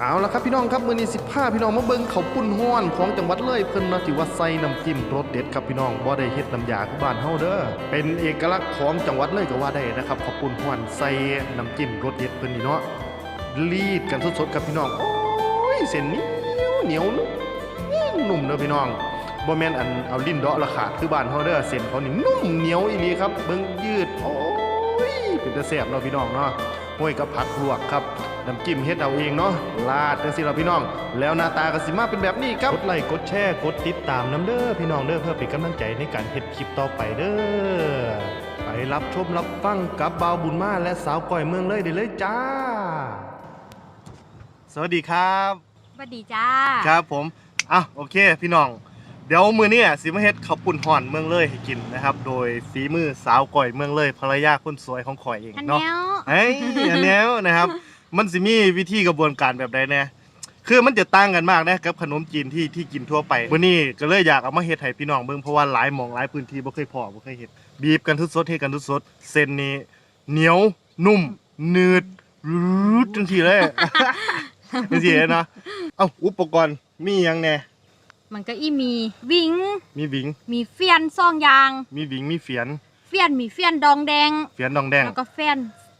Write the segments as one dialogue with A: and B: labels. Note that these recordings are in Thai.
A: เอาละครับพี่น้องครับมื้อนี้15พี่น้องมาเบิ่งข้าปุ้นฮ้อนของจังหวัดเลยเพิ่นนาะที่ว่าใส่น้ำจิ้มรสเด็ดครับพี่น้องบ่ได้เฮ็ดน้ำยาคือบ้านเฮาเด้อเป็นเอกลักษณ์ของจังหวัดเลยก็ว่าได้นะครับเขาปุ้นฮ้อนใส่น้ำจิ้มรสเด็ดเพิ่นนี่เนาะรีดกันสดๆครับพี่น้องโอ้ยเส้นเหนียวเหนียวนุ่มนุ่มเด้อพี่น้องบ่แม่นอันเอาลิ้นเดาะละขาดคือบ้านเฮาเด้อเส้นเขานี่นุ่มเหนียวอีหลีครับเบิ่งยืดโอ้ยเป็นตาแซ่บเนาะพี่น้องเนาะห้วยกับผักลวกครับ น้ำจิ้มเฮ็ดเอาเองเนาะลาดจังสิล่ะพี่น้อง แล้วหน้าตาก็สิมาเป็นแบบนี้ครับกดไลค์กดแชร์กดติดตามน้ำเด้อพี่น้องเด้อเพื่อเป็นกำลังใจในการเฮ็ดคลิปต่อไปเด้อไปรับชมรับฟังกับบ่าวบุญมาและสาวก้อยเมืองเลยได้เลยจ้า สวัสดีครับ
B: สวัสดีจ้า
A: ครับผมอะโอเค พี่น้อง เดี๋ยวมือนี้สิมาเฮ็ดข้าวปุ้นห่อนเมืองเลยให้กินนะครับ โดยฝีมือสาวก้อยเมืองเลยภรรยาคนสวยของข่อยเอง
B: อัน
A: เนาะ
B: เนี้ย
A: เอ้ยอันเนี้ยนะครับ มันสิมีวิธีกระบวนการแบบใดแน่คือมันจะต่างกันมากนะกับขนมจีนที่ที่กินทั่วไปวันนี้ก็เลยอยากเอามาเฮ็ดให้พี่น้องเบิ่งเพราะว่าหลายหม่องหลายพื้นที่บ่เคยพอบ่เคยเฮ็ดบีบกันสดๆเฮ็ดกันสดๆเส้นนี้เหนียวนุ่มหนืดรูดจังซี่เลย จังซี่เลยเนาะเอ้าอุปกรณ์มีหยังแน่
B: มันก็อีมีวิง
A: มีหวิง
B: มีเฟียนซองยาง
A: มีหวิงมีเฟียน
B: เฟียนมีเฟียนดองแดง
A: เฟียนดองแดง
B: แล้วก็เฟียน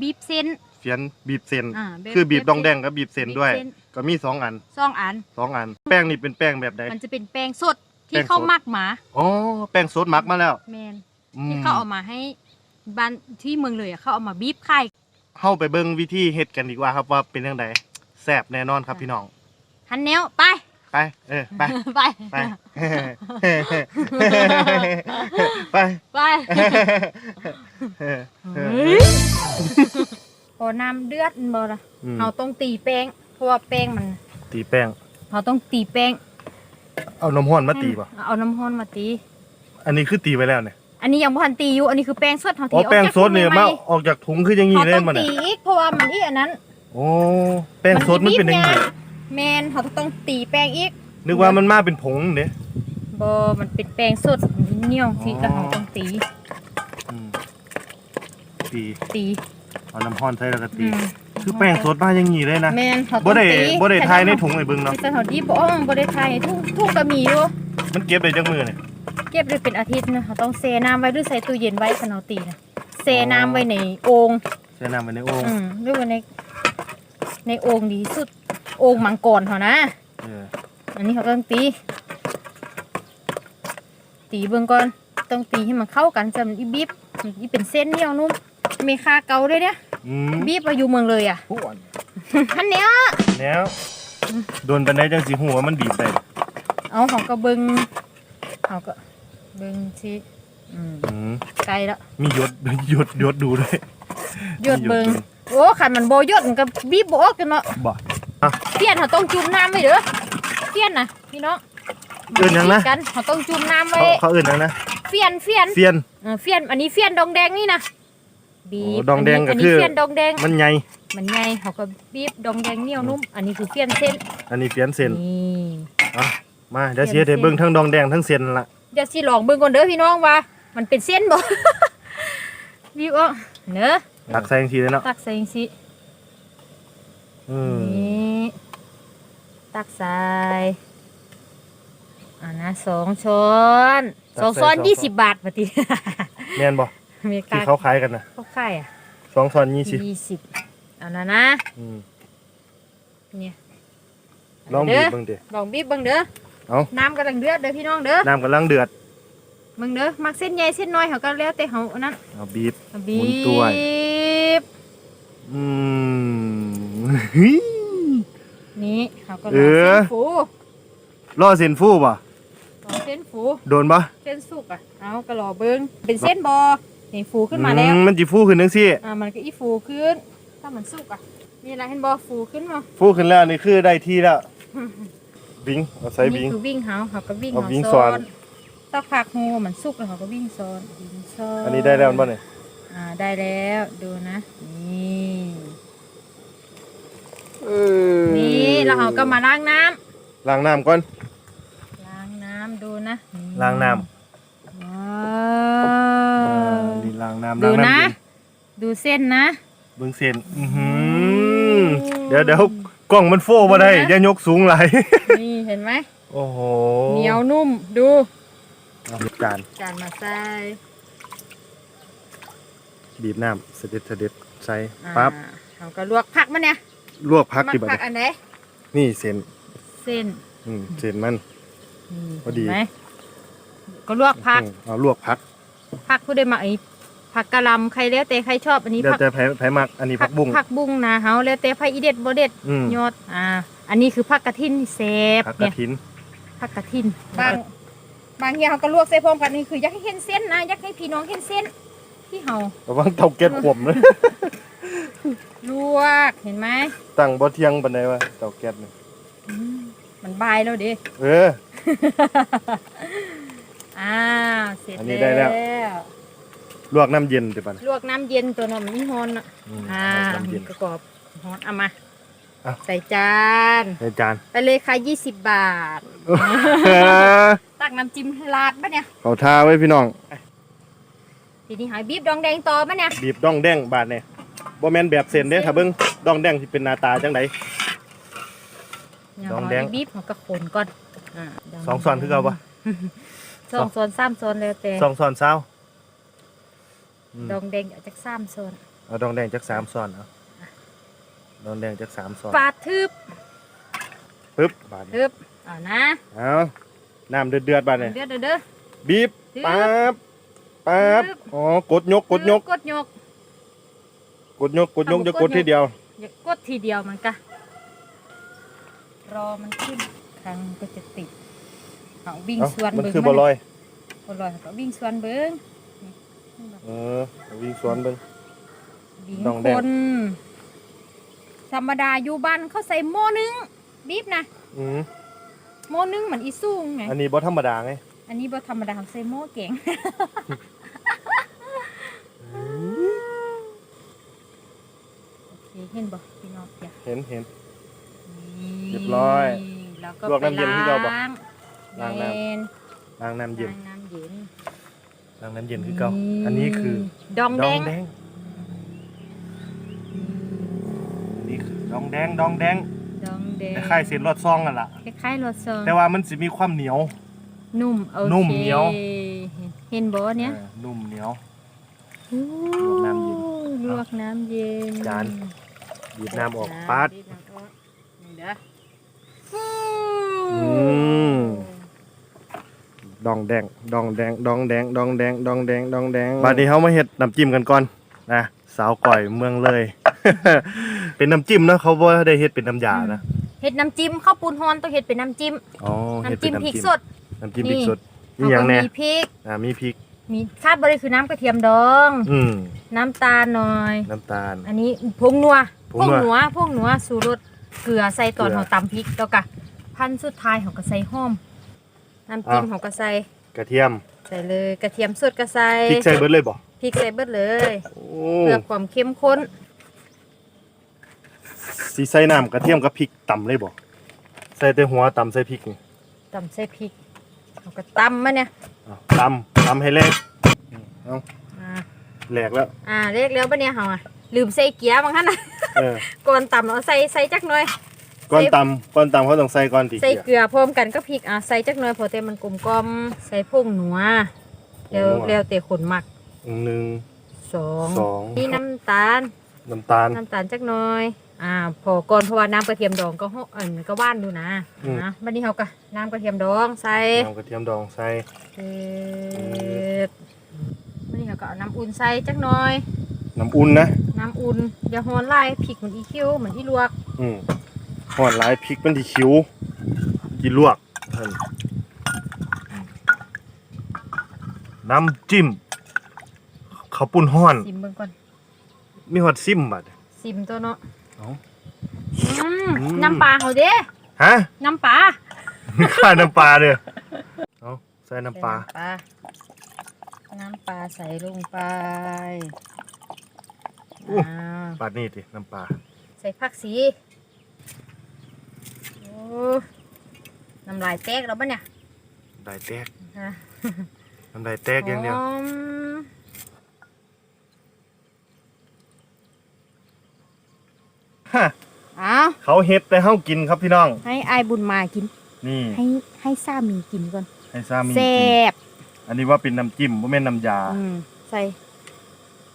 B: บีบเส้น
A: เฟียนบีบเส้น
B: อ่าบีบ
A: คือบีบ
B: บีบ
A: ดองแดงกับบีบเส้นด้วย
B: บีบเส้น
A: ก็มีสองอัน
B: ซองอัน
A: สองอัน แป้งนี่เป็นแป้งแบบใด
B: มันจะเป็นแป้งสด
A: แป้
B: ที่
A: งสด
B: เข้ามักหมา
A: อ๋อแป้งสดหมักมาแล้ว
B: แมน
A: อื
B: ที่
A: ม
B: เขาเอามาให้บ้านที่เมืองเลยอะเขาเอามาบีบไข่
A: เข้าไปเบิ่งวิธีเฮ็ดกันดีกว่าครับว่าเป็นยังไงแซ่บแน่นอนครับพี่น้อง
B: หันแนวไป
A: ไปเออไป
B: ไป
A: ไป ไป
B: ไป พอน้ำเดือดมันบ่ละ
A: อืม
B: เราต้องตีแป้งเพราะว่าแป้งมัน
A: ตีแป้ง
B: เราต้องตีแป้ง
A: เอาน้ำห้อนมาตีป่ะ
B: เอาน้ำร้อนมาตี
A: อันนี้คือตีไว้แล้วเนี่ย
B: อันนี้ยังบ่ทันตีอยู่อันนี้คือแป้งสดเขาตี
A: อ๋อ
B: ออก
A: แป้ง
B: จาก
A: สดเนี่ย
B: ถุง
A: มา
B: ให
A: ออกจากถุงคืออย่างนี้
B: เขา
A: เลย
B: ต้อง
A: มัน
B: ตี
A: อะ
B: อีกเพราะว่ามันอีอันนั้น
A: โอ้แป้งสดมันเป็นอย่างนี้
B: แมนเขาต้องตีแป้งอีก
A: นึกว่ามันมาเป็นผงเด้
B: บ่มันเป็นแป้งสดเหนียวที่
A: อ๋อ
B: แล้วเขาต้องตี
A: อืมตี
B: ตี
A: เอาน้ำห้อนใส่แล้วก็ตี
B: อืม
A: คือแป้งสดมาอย่างนี้เลยนะ
B: แมนเขาต้
A: บ่
B: อง
A: ได้
B: ตี
A: บ่ได้ทายในถุงไอ้เบิ่งเนาะ
B: แต่เขาดีบ่อ้องบ่ได้ทายให้ทุกทุกก็มีอยู่
A: มันเก็บได้จักมือเนี่ย
B: เก็บได้เป็นอาทิตย์นะเขาต้องเซน้ำไว้หรือใส่ตู้เย็นไว้คันเอาตีนะเซน้ำไว้ในโอ่ง
A: ใส่น้ำไปในโอ่ง
B: อืมหรือว่าในในโอ่งดีสุดโอ่งมังกรเขานะ
A: เออ
B: อันนี้เขาก็ต้องตี ตีเบื้องก่อนต้องตีให้มันเข้ากันจำอีบีบอีเป็นเส้นเหนียวนุ่ม มีคาเกาด้วยเนี่ย
A: อืม
B: บีบมาอยู่เมืองเลยอะ
A: ผู้อ่อน
B: อันเนี้ย
A: แล้วโดนปานใดจังสิหัวามันบีบได้
B: เอาเขาก็เบิงเขาก็เบิงที่อืม
A: อืม
B: ไกลแล้ว
A: มีหยดหยดหยดดูด้วย
B: หยดเบิงโอ้ขันมันโบหยดมันก็บีบโบออกกันเนาะ
A: บ่
B: เปี้ยนเขาต้องจุ่มน้ำไว้เด้อเปี้ยนนะพี่น้อง
A: เอื่นหยังนะ
B: กันเขาต้องจุ่มน้ำไว้
A: เขาเขาเอื่นหยังนะ
B: เฟียนเฟียน
A: เฟียน
B: เออเฟียนอันนี้เฟียนดองแดงนี่นะ บี
A: โอ้
B: บ
A: ดองแดงก็
B: นนี้
A: คือ
B: เฟียนดองแดง
A: มันใหญ่
B: มันใหญ่เขาก็บีบดองแดงเหนียวนุ่ม อันนี้คือเฟียนเส้น
A: อันนี้เฟียนเส้น
B: นี่
A: อะมาเดี๋ยวเสียเดี๋ยวเบิ่งทั้งดองแดงทั้งเส้นละ
B: เดี๋ยวสิลองเบิ่งก่อนเด้อพี่น้องว่า มันเป็นเส้นบ่บีบออกเนอะ
A: ตักใส่จังซี่เลยเนาะ
B: ตักใส่จังซี่
A: อืม
B: นี่ตักใส่อันนะสองช้อนสองช้อนยี่สิบบาทปฏิ
A: แม่นบ่
B: เมกา
A: ที่เขาขายกันน่ะ
B: เขาขายอะ
A: สองช้อนยี่สิบ
B: ยี่สิบเอันนั้นนะ
A: อืม
B: เนี่ย
A: ลองบี
B: เด้
A: บ
B: อ
A: เบิ่งดิ
B: ลองบีบเบิ่งเด้อ
A: เอา
B: น้ำกำลังเดือดเด้อพี่น้องเด้อ
A: น้ำกำลังเดือด
B: เบิ่งเด้อมักเส้นใหญ่เส้นน้อยเขาก็แล้วแต่เขาอันนั้น
A: เอาบีบ
B: บี
A: หมุนตัว
B: บ
A: อืม
B: นี่เขาก็
A: เอ
B: รอ
A: อ
B: เส้นฟู
A: รอเส้นฟูบ่
B: รอเส้นฟู
A: โดนบ่
B: เส้นสุกอะเอาก็รอเบิ่งเป็นเส้นบอ นี่ฟูขึ้นมาแล้ว
A: อืมันสิฟูขึ้นจังซี่
B: อ่ามันก็อีฟูขึ้น ถ้ามันสุกอะนี่อะไรเห็นบอฟูขึ้นมา
A: ฟูขึ้นแล้วนี่คือได้ที่แล้วบิงเอาใส่บิ
B: นี่
A: ง
B: คือวิ่งเขาเขาก็วิ่ง
A: เอา
B: เขา
A: วิ่ง
B: ซ้อ
A: ซ้อน
B: นถ้าผักงูมันสุกแล้วเขาก็วิ่งซ้อนวิ่งซ้อน
A: อันนี้ได้แล้วบ่เนี่ย
B: อ่าได้แล้วดูนะนี่นี่เราเอาก็มาล้างน้ำ
A: ล้างน้ำก่อน
B: ล้างน้ำดูนะนี่
A: ล้างน้
B: ว้า
A: อ่
B: ว
A: นี่ ล้างน้ำ
B: ดู
A: ล้างน้ำ
B: นะ
A: เย็น
B: ดูเส้นนะ
A: เบิ่งเส้นอือหือเดี๋ยวเดี๋ยวกล้องมันโฟบ่ได้อย่ายกสูงหลาย
B: นี่เห็นไหม
A: โอ้โห
B: เหนียวนุ่มดู
A: เอาจาน
B: จานมาใส่
A: บีบน้ำเสด็จเสด็จใส่
B: อ่า
A: ปั๊บ
B: เราก็ลวกผักมันเนี่ย
A: ลวกพัก
B: มั
A: ดิบัด
B: ผัก
A: นี้
B: อันไหน
A: นี่เส้น
B: เส้น
A: อืมเส้นมัน
B: นี่
A: พอดี
B: เห็นไหมก็ลวกผัก
A: อืมเอาลวกพัก
B: ผักผู้ใดมาไอ้ ผักกะหล่ำใครแล้วแต่ใครชอบอันนี้
A: เดี๋ยว
B: ผัก
A: จะไผไผมักอันนี้ผักบุ้ง
B: ผักบุ้งนะเฮาแล้วแต่ไผอีเด็ดบ่เด็ด
A: อืม
B: ยอดอ่า อันนี้คือผักกระทินเซฟ
A: ผักกระ
B: เนี่ย
A: ถิน
B: ผักกระทินบางบางอย่างเขาก็ลวกใส่พร้อมกันนี่คืออยากให้เห็นเส้นนะอยากให้พี่น้องเห็นเส้น ที่เฮา
A: ระวังเตาแก๊สขมเลย
B: ลวกเห็นไหม
A: ตั้งบ่เที่ยงปานใดวะเตาแก๊สนี่
B: อืมมันบายแล้วเด้
A: เออ
B: อ้าวเสร็จ
A: อันนี้ได้แล้ว ลวกน้ำเย็นดิบัดนี้
B: ลวกน้ำเย็นตัวหน่อมนี่ฮอนอะ
A: อืม
B: อ่า
A: น้ำเย็น
B: กระกอบฮอนเอามา
A: อะ
B: ใส่จาน
A: ในจาน
B: ไปเลยค่ะ20 บาท ตักน้ำจิ้มให้ลาดปะเนี่ย
A: เขาทาไว้พี่น้อง
B: ทีนี้หายบีบดองแดงต่อปะเนี่ย
A: บีบดองแดงบาดเนี่ยบ่แม่นแบบเส้นเด้ถ้าเบิ่งดองแดงสิเป็นหน้าตาจังได ดองแดง
B: เาบีบของกระโขนก่อนอ่าดง
A: สองส่วนคือเก่าปะ
B: สองส่วนสามส่วนแล้วแต่
A: สองซ้อนเช้าอืม
B: ดองแดงเอาจากสามส่วน
A: เอาดองแดงจักสามซ้อนเอาดองแดงจักสามซ้อน
B: ปาดทึบ
A: ปึ๊บบาดนี้
B: ทึบเอานะ
A: เอาน้ำเดือดๆบาดเนี่ย
B: เด้อเด้อเด้อ
A: บีบ
B: ตึ๊บ
A: ปั๊บปั๊บ
B: ตึ๊บ
A: อ๋อกดยกกดยก
B: กดยก
A: กดยกกดยก
B: เอา
A: จะ
B: ก
A: ก
B: ด
A: ด
B: ยก
A: ทีเดียว
B: อย่ากดทีเดียวมันกะรอมันขึ้นครั้งก็จะติดเอาวิ่ง
A: เอ้า
B: สวน
A: มัน
B: เบิ้ง
A: คือบ่ลอย
B: บ่ลอยเขาก็วิ่งสวนเบิ้งนี่
A: เออเอาวิ่งสวนเบิ่ง
B: วิ่ง
A: ดองแด
B: ค
A: ง
B: นธรรมดาอยู่บ้านเขาใส่หม้อนึงบีบนะ
A: อืม
B: หม้อนึงเหมือนอีซูงไง
A: อันนี้บ่ธรรมดาไง
B: อันนี้บ่ธรรมดาเขาใส่หม้อแกงโอเคเห็นบ่พี่น้องเดี๋ยว
A: เห็นเห็น
B: นี่
A: เรียบร้อย
B: แล้วก็
A: ลวก
B: ไป
A: น้ำเย็นที่เราบอก
B: ล้าง
A: ล้างน้ำ
B: แม่น
A: ล้างน้ำเย็น
B: ล้างน้ำเย็น
A: ล้างน้ำเย็นคือเก่าอันนี้คือ
B: ดอง
A: ด
B: แด
A: อง
B: ง
A: แดงอันนี้คือดองแดงดองแดง
B: ดองแดง
A: คล้ายๆเส้นรอดซองกันล่ะ
B: คล้ายๆรสซอง
A: แต่ว่ามันสิมีความเหนียว
B: นุ่มโอเค
A: นุ่มเหนียว
B: เห็นบ่เนี่ย
A: เออนุ่มเหนียว
B: โอ้
A: ลวกน้ำเย็น
B: ลวกน้ำเย็น
A: จานบีบน้ำออกปัด
B: บีบน้ำออกนี่เด้อ
A: อืม ดองแดงดองแดงดองแดงดองแดงดองแดงดองแดงบัดนี้เฮามาเฮ็ดน้ำจิ้มกันก่อนนะสาวก่อยเมืองเลย เป็นน้ำจิ้มนะเขาบ่ได้เฮ็ดเป็นน้ำยานะ
B: เห็ดน้ำจิ้มข้าวปูนฮอนต้องเห็ดเป็นน้ำจิ้ม
A: อ๋อเฮ็ด
B: น้ำ
A: เป็
B: จิ้
A: น
B: มพริก
A: น้ำจิ้ม
B: สด
A: น้ำจิ้ม
B: นี่
A: พริกสดมีหยังแน่
B: เาก็มีพริก
A: อ่ามีพริก
B: มีคาดบริคือน้ำกระเทียมดอง
A: อืม
B: น้ำตาลหน่อย
A: น้ำตาล
B: อันนี้ผงนัว
A: ผงนัว
B: นัวผงนัวสูรสเกลือใส่ตอน
A: เกลือ
B: เขาตำพริกแล้วก็พันสุดท้ายเขาก็ใส่หอม น้ำจิ้ม
A: อะ
B: เขาก็ใส่
A: กระเทียม
B: ใส่เลยกระเทียมสดก็ใส่
A: พริกใส่เบิดเลยบ่
B: พริกใส่เบิดเลย
A: โอ้
B: เพื่อความเข้มข้น
A: สิใส่น้ำกระเทียมกับพริกต่ำเลยบ่ใส่แต่หัวต่ำใส่พริกนี่
B: ตำใส่พริกเขาก็ตำมาเนี่ย
A: อ้าวต่ำต่ำให้แลกเอา
B: อ่า
A: แหลกแล้ว
B: อ่าเรียกแล้วปะเนี่ยเขาอะลืมใส่เกียร์บางท่านนะ
A: เออ
B: ก่อนตำเอาใส่ใส่จักหน่อย
A: ก้อนตำก้อนตำเขาต้องใส่ก้อนตี
B: ใส่
A: เกลือ
B: เกลือพร้อมกันก็พริกอะใส่จักหน่อยพอแต่มันกลมกลอมใส่ผงหนัวแล้ว
A: ผงนัว
B: แล้วแต่คนมัก
A: หนึ่ง
B: สอง
A: สอง
B: นี่น้ำตาล
A: น้ำตาล
B: น้ำตาลจักหน่อยอ่าพอก่อนเพราะว่าน้ำกระเทียมดองก็ห่อเอิ่นก็ว่านดูนะ
A: อืม
B: นะบัดนี้เขาก็น้ำกระเทียมดองใส่
A: น้ำกระเทียมดองใส่
B: เสร็จบัดนี้เขาก็เอาน้ำอุ่นใส่จักหน่อย
A: น้ำอุ่นนะ
B: น้ำอุ่นอย่าฮ้อนไล่พริกเหมือนอีคิวเหมือนอีลวก
A: อืม หอดหลายพริกมันที่คิ้วกินลวกเพิ่นน้ำจิ้มข้าวปุ้นห้อน
B: ซิมเบิ่งก่อน
A: มีหอดซิมบัด
B: ซิมตัวเนาะ
A: เอ้า
B: อืม
A: อืม
B: น้ำปลาเขาเด้
A: ฮะ
B: น้ำปลา
A: ข้าน้ำปลาเด้อเอาใส่น้ำปลา
B: ใส่น้ำปลา น้ำปลาใส่ลงไป
A: อู้
B: อ่า
A: ปลานี่ติน้ำปลา
B: ใส่ผักสีโอ้ น้ำลายแตกแล้วปะเนี่ย
A: ได้แตก
B: ฮะ
A: น้ำได้แตกอย่างเดียว
B: หอม
A: ฮะ
B: อ้าว
A: เขาเฮ็ดแต่เฮากินครับพี่น้อง
B: ให้อายบุญมากิน
A: นี่
B: ให้ให้สามีกินก่อน
A: ให้สามี
B: แซ่
A: กิน
B: บ
A: อันนี้ว่าเป็นน้ำจิ้มบ่แม่นน้ำยา
B: อืมใส่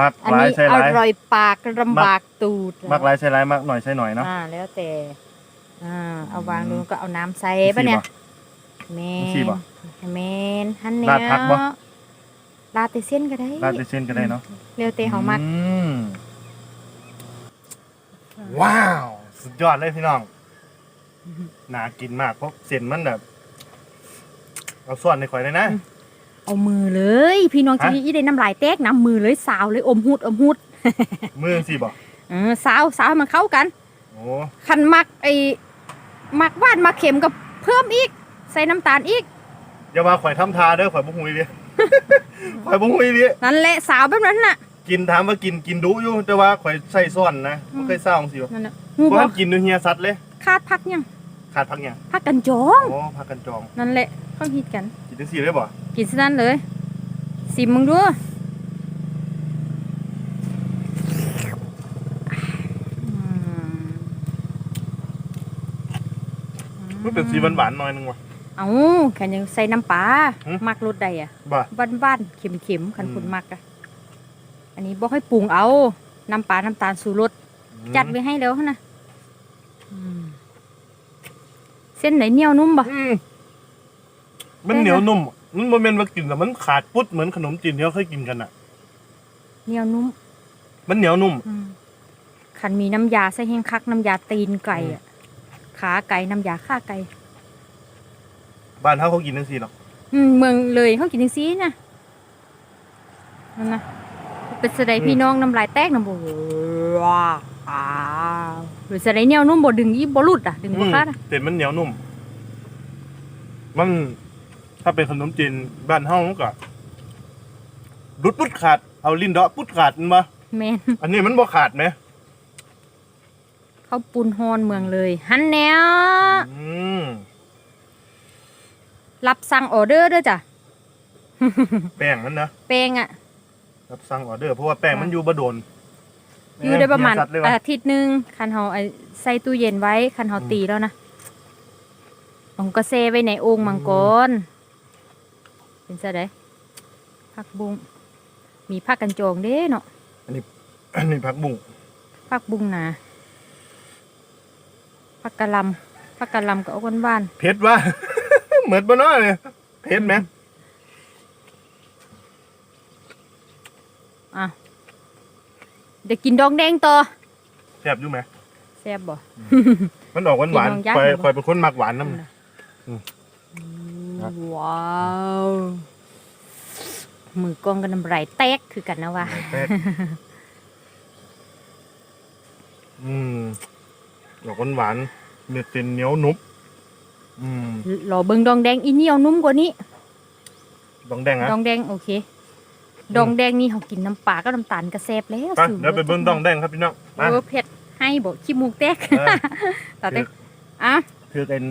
A: มัก
B: อัน
A: หลาย
B: นี้
A: ใส่ห
B: อ
A: ลาย
B: ร่อยปากลำบากตูด
A: มักหลายใส่หลายมักหน่อยใส่หน่อยเนาะ
B: อ่าแล้วแต่ อ่าเอาวาง
A: อืม
B: ดูก็เอาน้ำใส่ปะเนี่ยแม
A: สิ
B: น
A: บ่
B: แมนฮันแน
A: ราดผักบ่
B: ลาดแต่เส้นก็ได้
A: ราดด้วยเส้นก็ได้เนาะ
B: เร็วแต่เฮามัก
A: อืมว้าว สุดยอดเลยพี่น้องน่ากินมากเพราะเส้นมันแบบเอาส่วนในข่อยเลยนะ
B: เอามือเลย พี่น้องจะ
A: ฮะ
B: อีได้น้ำลายแตกน้ำมือเลยสาวเลยอมหุดอมหุด
A: มือสิบอก
B: เออสาวสาวให้มันเข้ากัน
A: โอ้
B: คันมักไอ้ มักหว่านมักเค็มก็เพิ่มอีก ใส่น้ำตาลอีก
A: อย่ามาข่อยทำทาเด้อข่อยบุ้งหุยดิ ข่อยบุ้งหุยดิ
B: นั่นแหละสาวแบบนั้นน่ะ
A: กินถามว่ากินกินดุอยู่แต่ว่าข่อยใส่ซ่อนนะ
B: อืม
A: บ่เคยเศร้าของสิวะ
B: นั่นน่ะหู
A: เพ
B: บ
A: ราะ
B: อ
A: มันกินดูเฮียสัตว์เลย
B: คาดพักยัง
A: ขาดพักอย่าง
B: พักกันจอง
A: โอ้พักกันจอง
B: นั่นแหละเขาฮิตกัน
A: กินจังสี่เลยบ่
B: กินซะนั้นเลย สิมึงดู
A: มันเป็นสีหวานๆหน่อยนึงว่ะ
B: เอาแค่ยังใส่น้ำปลา
A: หืม
B: มักรสใดอะ
A: บ่
B: บ้านบ้านๆเข็มเข็มๆคัน
A: อืม
B: คุณมักอะอันนี้บอกให้ปรุงเอา น้ำปลาน้ำตาลสูรสจัดไว้ให้แล้วนะอืมเส้นไหนเหนียวนุ่มบ่
A: อืมมันเหนียวนุ่มมันโมเมนต์ว่ากินแล้วมันขาดปุ๊ดเหมือนขนมจีนที่เราเคยกินกันอะ
B: เหนียวนุ่ม
A: มันเหนียวนุ่ม
B: อืมคันมีน้ำยาใส่แห้งคักน้ำยาตีนไก่อะ ขาไก่น้ำยาข้าไก่
A: บ้านเขาเขากินจังซี่หรอก
B: อืมเมืองเลยเขากินจังซี่นะนั่นนะเป็นสะไดพี่น้องน้ำลายแตกน้ำบ่ว้าวอ้าวหรือสะไดเหนียวนุ่มบ่ดึงอีบ่หลุดอะดึงบ่ขาดอะ
A: เส้นมันเหนียวนุ่ม มันถ้าเป็นขนมจีนบ้านเฮามันก็รุดปุ๊ดขาดเอาลิ้นเดาะปุ๊ดขาดมันบ่
B: แม่น
A: อันนี้มันบ่ขาดไหม
B: เขาปูนฮอนเมืองเลยหันแนว
A: อืม
B: รับสั่งออเดอร์เด้อจ้ะ
A: แป้งมันนะ
B: แป้งอะ
A: รับสั่งออเดอร์เพราะว่าแป้งมันอยู่บ่โดน
B: อยู่ได้ประมาณ
A: เฮียสัตว์เลยวะ
B: อาทิตย์หนึงคันเฮาเอาใส่ตู้เย็นไว้ คันเฮา
A: อืม
B: ตีแล้วนะผมก็เซไว้ในโอ่งมังกรเป็นซะไดผักบุ้งมีผักกันจองเด้เนาะ
A: อันนี้ผักบุ้ง
B: ผักบุ้งหนา ผักกะหลำผักกะหลำก็เอาหวาน
A: เผ็ดวะ เหมือนบ่เนาะเนี่ยเผ็ดไหม
B: ๆอะเดี๋ยวกินดองแดงต่อ
A: แซ่บอยู่ไหม
B: แซ่บบ่
A: มันออกหวานหวาน
B: กินลองยัด
A: คอย
B: หน่อยบ่
A: คอยเป็นคนมักหวานน้ำอืมครับ
B: ว้าวมือกล้องกันน้ำไหลแตกคือกันนะว่า
A: แป๊กอืม ดอกหวานๆเม็ดเป็นเหนียวหนุบอืม
B: รอเบิ่งดองแดงอีเหนียวนุ่มกว่านี้
A: ดองแดงอะ
B: ดองแดงโอเค ดองแดงนี่เขากินน้ำปลาก็น้ำตาลกระแซบแล้ว
A: ไป
B: สู
A: เดี๋ยวไปเบิ้งดองแดงครับพี่น้อง
B: เออเผ็ดให้บอกขี้มูกแตก
A: เออ
B: ต่อเตกอะ
A: คือเป็น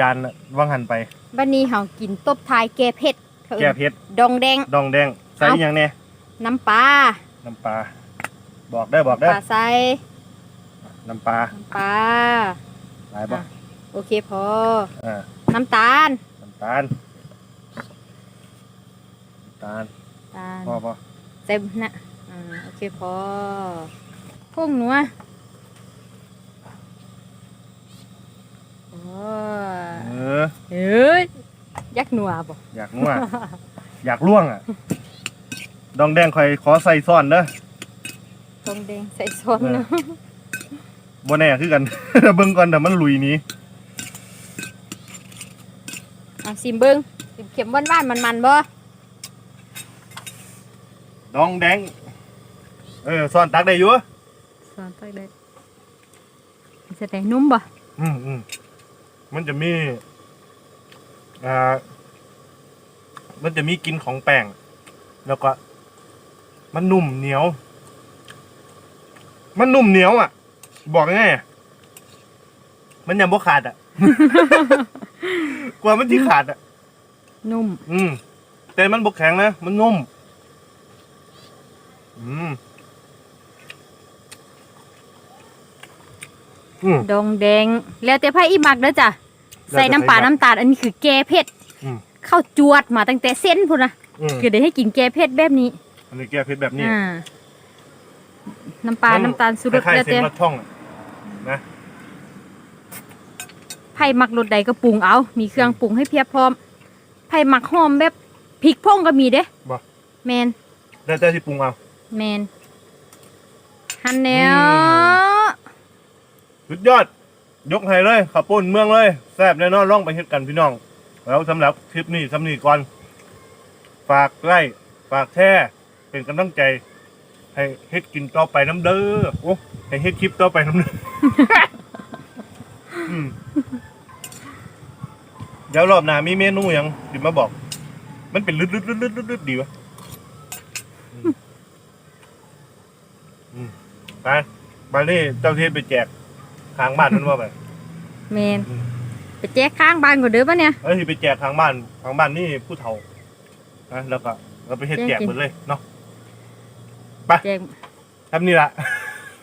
A: จานว่างหันไป
B: บันนี้เขากินตบท้ายแกเผ็ดเขาเอิ้น
A: แก้เผ็ด
B: ดองแดง
A: ดองแดงใส่
B: เอ้า
A: อหย่างเนี้ย
B: น้ำปลา
A: น้ำปลา บอกได้บอก
B: ป
A: ได้
B: ลาใส่
A: น้ำปลา
B: น้ำปลา
A: หลายบอก
B: อะโอเคพอ
A: อ่า
B: น้ำตาล
A: น้ำตาลน้ำตาล
B: ตาล
A: พอพอ
B: เต็มนะอ่าโอเคพอพวกหนูอะโอ้
A: เออ
B: เอ้ยยักษ์หนัวบ่
A: อยากนัว อยากล่วงอะ ดองแดงคอยขอใส่ซ่อนเด้อ
B: ตรงแดงใส่ซอนเนาะ
A: บ่แน่คือกัน เบิ่งก่อนแต่มันลุยหนี้
B: อะซิมเบิ้งซิมเข็มหวานๆมันๆบ่
A: ดองแดง เออซ่อนตักได้อยู่
B: ซอนตักได้มันจะได้นุ่มบ่
A: อืมอืมมันจะมีอ่ามันจะมีกลินของแป้งแล้วก็ มันนุ่มเหนียว มันนุ่มเหนียวอะ บอกง่ายๆอะมันยังบ่ขาดอะ กว่ามันที่ขาดอะ
B: นุ่ม
A: อืม แต่มันบกแข็งนะ มันนุ่ม อืม อืม
B: ดองแดง แล้วแต่ไผอีมักเด้อจ้ะ
A: แล้วแต่
B: ใส่น้ำปลา
A: ไผมัก
B: น้ำตาล อันนี้คือแกเผ็ด
A: อืม
B: เข้าจวดมาตั้งแต่เส้นพุ่นนะ
A: อืม
B: คือได้ให้กินแกเผ็ดแบบนี้
A: อันนี้แก้เผ็ดแบบนี้
B: อ่า น้ำปลา
A: มั
B: น้ำตาลสุรส
A: คล้าย
B: แล้ว
A: ๆเส้
B: แต่
A: นรสช่องอะ นะ
B: ไผมักรสใดก็ปรุงเอา มีเครื่องปรุงให้เพียบพร้อมไผมักหอมแบบพริกพ่งก็มีเด้
A: บ่
B: แมน
A: แล้วแต่ที่ปรุงเอา
B: แมนฮันแนว
A: อืสุดยอด ยกให้เลยขับปุ้นเมืองเลยแซ่บแน่นอนล่องไปเฮ็ดกันพี่น้อง แล้วสำหรับคลิปนี้สำนีก่อน ฝากไล่ฝากแท้เป็นกำลังใจ ให้เฮ็ดกินต่อไปน้ำเด้อโอ้ ให้เฮ็ดคลิปต่อไปน้ำเด้ออืมเดี๋ยวรอบหน้ามีเมนูหยังสิมาบอก มันเป็นลึดๆๆๆๆดีวะอืมอืมไปบานี่เจ้าเทศไปแจกทางบ้านมันว่าไป
B: แมน
A: อืม
B: ไปแจ้ข้างบ้านก่อนเด้อปะเนี่ย
A: เอ้ยไปแจกทางบ้านทางบ้านนี่ผู้เฒ่านะแล้วก็เราไปเฮ็ดแจก
B: แจกกิน
A: หมดเลยเนาะ
B: แจ้ง
A: ทำนี่ละ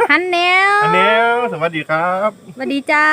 B: ฮันแนว
A: อันนี้สวัสดีครับ
B: สวัสดีจ้า